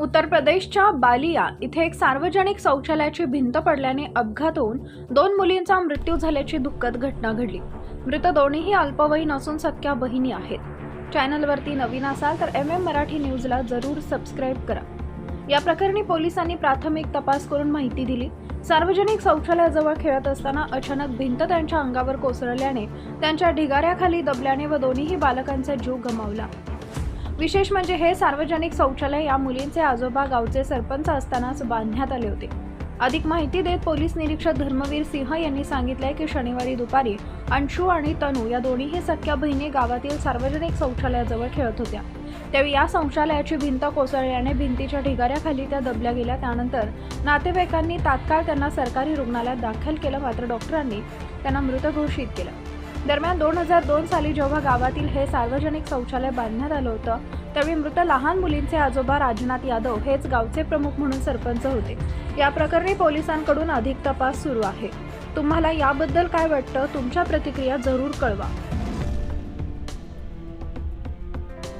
उत्तर प्रदेशच्या बालिया इथे एक सार्वजनिक शौचालयाची भिंत पडल्याने अपघात होऊन दोन मुलींचा मृत्यू झाल्याची दुःखद घटना घडली. मृत दोन्हीही अल्पवयीन असून सख्या बहिणी आहेत. चॅनलवरती नवीन असाल तर एम एम मराठी न्यूजला जरूर सबस्क्राईब करा. या प्रकरणी पोलिसांनी प्राथमिक तपास करून माहिती दिली. सार्वजनिक शौचालयाजवळ खेळत असताना अचानक भिंत त्यांच्या अंगावर कोसळल्याने त्यांच्या ढिगाऱ्याखाली दबल्याने व दोन्हीही बालकांचा जीव गमावला. विशेष म्हणजे हे सार्वजनिक शौचालय या मुलींचे आजोबा गावचे सरपंच असतानाच बांधण्यात आले होते. अधिक माहिती देत पोलीस निरीक्षक धर्मवीर सिंह यांनी सांगितलंय की शनिवारी दुपारी अंशू आणि तनू या दोन्हीही सख्या बहिणी गावातील सार्वजनिक शौचालयाजवळ खेळत होत्या. त्यावेळी या शौचालयाची भिंत कोसळल्याने भिंतीच्या ढिगाऱ्याखाली त्या दबल्या गेल्या. त्यानंतर नातेवाईकांनी तात्काळ त्यांना सरकारी रुग्णालयात दाखल केलं. मात्र डॉक्टरांनी त्यांना मृत घोषित केलं. दरम्यान दोन हजार दोन साली जेव्हा गावातील हे सार्वजनिक शौचालय बांधण्यात आलं होतं त्यावेळी मृत लहान मुलींचे आजोबा राजनाथ यादव हेच गावचे प्रमुख म्हणून सरपंच होते. या प्रकरणी पोलिसांकडून अधिक तपास सुरू आहे. तुम्हाला याबद्दल काय वाटतं? तुमच्या प्रतिक्रिया जरूर कळवा.